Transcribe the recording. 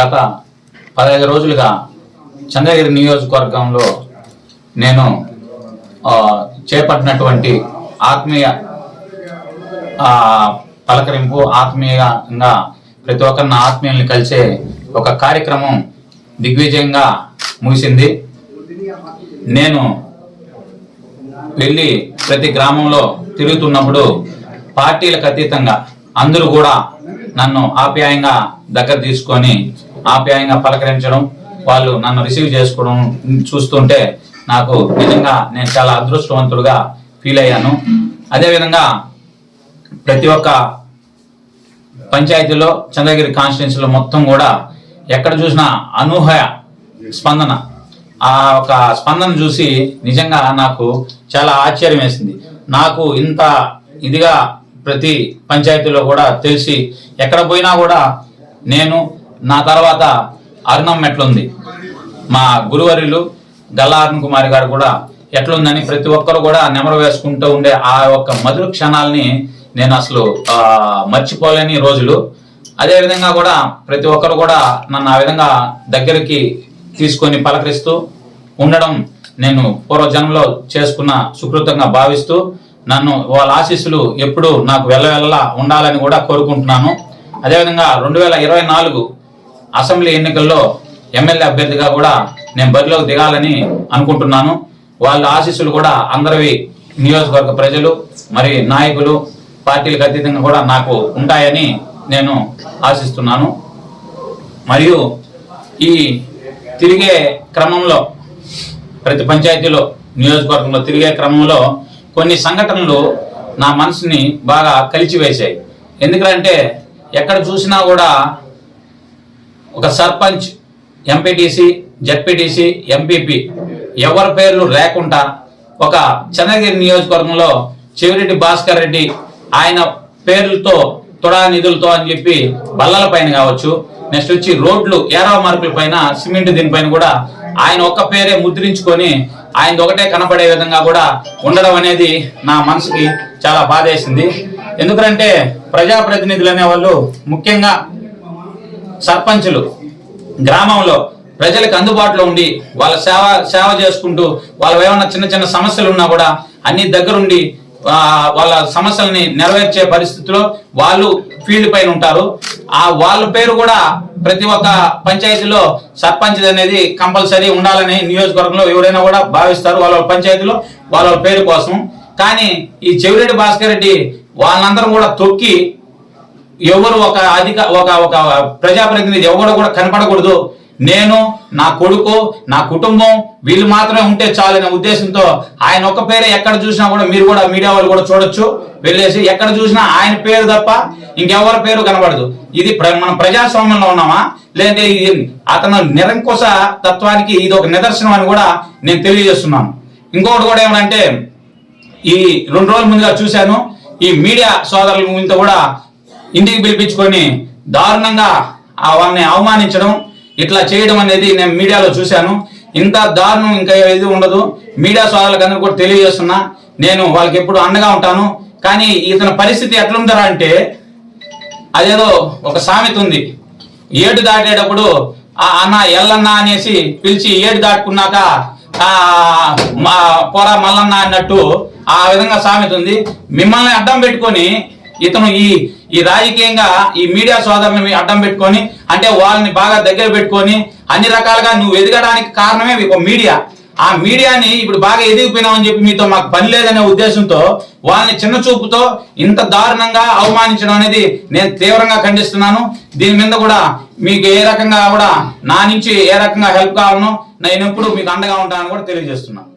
గత పదహైదు రోజులుగా చంద్రగిరి నియోజకవర్గంలో నేను చేపట్టినటువంటి ఆత్మీయ పలకరింపు ఆత్మీయంగా ప్రతి ఒక్కరిని ఆత్మీయుల్ని కలిసే ఒక కార్యక్రమం దిగ్విజయంగా ముగిసింది. నేను వెళ్ళి ప్రతి గ్రామంలో తిరుగుతున్నప్పుడు పార్టీలకు అతీతంగా అందరూ కూడా నన్ను ఆప్యాయంగా దగ్గర తీసుకొని ఆప్యాయంగా పలకరించడం వాళ్ళు నన్ను రిసీవ్ చేసుకోవడం చూస్తుంటే నాకు నిజంగా నేను చాలా అదృష్టవంతుడుగా ఫీల్ అయ్యాను. అదేవిధంగా ప్రతి ఒక్క పంచాయతీలో చంద్రగిరి కాన్స్టిట్యున్సీలో మొత్తం కూడా ఎక్కడ చూసినా అనూహ్య స్పందన. ఆ ఒక స్పందన చూసి నిజంగా నాకు చాలా ఆశ్చర్యం వేసింది. నాకు ఇంత ఇదిగా ప్రతి పంచాయతీలో కూడా తెలిసి ఎక్కడ పోయినా కూడా నేను నా తర్వాత అరుణం ఎట్లుంది? మా గురువరిలు గల్లా అరుణ్ కుమారి గారు కూడా ఎట్లుందని ప్రతి ఒక్కరు కూడా నెమరు వేసుకుంటూ ఉండే ఆ యొక్క మధుర క్షణాలని నేను అసలు మర్చిపోలేని రోజులు. అదేవిధంగా కూడా ప్రతి ఒక్కరు కూడా నన్ను ఆ విధంగా దగ్గరికి తీసుకొని పలకరిస్తూ ఉండడం నేను పూర్వజన్మలో చేసుకున్న సుకృతంగా భావిస్తూ నన్ను వాళ్ళ ఆశీస్సులు ఎప్పుడు నాకు వెళ్ళవెళ్ళలా ఉండాలని కూడా కోరుకుంటున్నాను. అదేవిధంగా రెండు వేల ఇరవై నాలుగు అసెంబ్లీ ఎన్నికల్లో ఎమ్మెల్యే అభ్యర్థిగా కూడా నేను బరిలోకి దిగాలని అనుకుంటున్నాను. వాళ్ళ ఆశీస్సులు కూడా అందరివి నియోజకవర్గ ప్రజలు మరి నాయకులు పార్టీలకు అతీతంగా కూడా నాకు ఉంటాయని నేను ఆశిస్తున్నాను. మరియు ఈ తిరిగే క్రమంలో ప్రతి పంచాయతీలో నియోజకవర్గంలో తిరిగే క్రమంలో కొన్ని సంఘటనలు నా మనసుని బాగా కలిచివేశాయి. ఎందుకంటే ఎక్కడ చూసినా కూడా ఒక సర్పంచ్ ఎంపీటీసీ జడ్పీటీసీ ఎంపీపీ ఎవరి పేర్లు లేకుండా ఒక చంద్రగిరి నియోజకవర్గంలో చెవిరెడ్డి భాస్కర్ రెడ్డి ఆయన పేర్లతో తొడా నిధులతో అని చెప్పి బల్లల పైన కావచ్చు నెక్స్ట్ వచ్చి రోడ్లు ఏరవ మార్కుల పైన సిమెంట్ దీనిపైన కూడా ఆయన ఒక్క పేరే ముద్రించుకొని ఆయన ఒకటే కనపడే విధంగా కూడా ఉండడం అనేది నా మనసుకి చాలా బాధేసింది. ఎందుకంటే ప్రజాప్రతినిధులు అనేవాళ్ళు ముఖ్యంగా సర్పంచులు గ్రామంలో ప్రజలకు అందుబాటులో ఉండి వాళ్ళ సేవ సేవ చేసుకుంటూ వాళ్ళ ఏమైనా చిన్న చిన్న సమస్యలు ఉన్నా కూడా అన్ని దగ్గరుండి వాళ్ళ సమస్యల్ని నెరవేర్చే పరిస్థితిలో వాళ్ళు ఫీల్డ్ పైన ఉంటారు. ఆ వాళ్ళ పేరు కూడా ప్రతి ఒక్క పంచాయతీలో సర్పంచ్ అనేది కంపల్సరీ ఉండాలని నియోజకవర్గంలో ఎవరైనా కూడా భావిస్తారు. వాళ్ళ పంచాయతీలో వాళ్ళ వాళ్ళ పేరు కోసం. కానీ ఈ చెవిరెడ్డి భాస్కర్ రెడ్డి వాళ్ళందరం కూడా తొక్కి ఎవరు ఒక అధిక ఒక ఒక ప్రజాప్రతినిధి ఎవరు కూడా కనపడకూడదు. నేను నా కొడుకు నా కుటుంబం వీళ్ళు మాత్రమే ఉంటే చాలనే ఉద్దేశంతో ఆయన ఒక్క పేరే ఎక్కడ చూసినా కూడా మీరు కూడా మీడియా వాళ్ళు కూడా చూడొచ్చు. వెళ్ళేసి ఎక్కడ చూసినా ఆయన పేరు తప్ప ఇంకెవరి పేరు కనబడదు. ఇది ప్ర- మనం ప్రజాస్వామ్యంలో ఉన్నామా? లేదంటే ఇది అతను నిరంకుశ తత్వానికి ఇది ఒక నిదర్శనం అని కూడా నేను తెలియజేస్తున్నాను. ఇంకొకటి కూడా ఏమంటే ఈ రెండు రోజుల ముందుగా చూశాను ఈ మీడియా సోదరుల ముందు కూడా ఇంటికి పిలిపించుకొని దారుణంగా ఆ వాళ్ళని అవమానించడం ఇట్లా చేయడం అనేది నేను మీడియాలో చూశాను. ఇంత దారుణం ఇంకా ఏది ఉండదు. మీడియా సోదరులకు అందరూ కూడా తెలియజేస్తున్నా. నేను వాళ్ళకి ఎప్పుడు అండగా ఉంటాను. కానీ ఇతని పరిస్థితి ఎట్లుంటారా అంటే అదేదో ఒక సామెత ఉంది. ఏడు దాటేటప్పుడు ఆ అన్న ఎల్లన్న అనేసి పిలిచి ఏడు దాటుకున్నాక ఆ మా పోరా మల్లన్న అన్నట్టు ఆ విధంగా సామెత ఉంది. మిమ్మల్ని అడ్డం పెట్టుకొని ఇతను ఈ ఈ రాజకీయంగా ఈ మీడియా సోదరుని అడ్డం పెట్టుకొని అంటే వాళ్ళని బాగా దగ్గర పెట్టుకొని అన్ని రకాలుగా నువ్వు ఎదగడానికి కారణమే ఒక మీడియా. ఆ మీడియాని ఇప్పుడు బాగా ఎదిగిపోయినామని చెప్పి మీతో మాకు పని లేదనే ఉద్దేశంతో వాళ్ళని చిన్న చూపుతో ఇంత దారుణంగా అవమానించడం అనేది నేను తీవ్రంగా ఖండిస్తున్నాను. దీని మీద కూడా మీకు ఏ రకంగా కూడా నా నుంచి ఏ రకంగా హెల్ప్ కావాలనో నేను ఎప్పుడు మీకు అండగా ఉంటానని కూడా తెలియజేస్తున్నాను.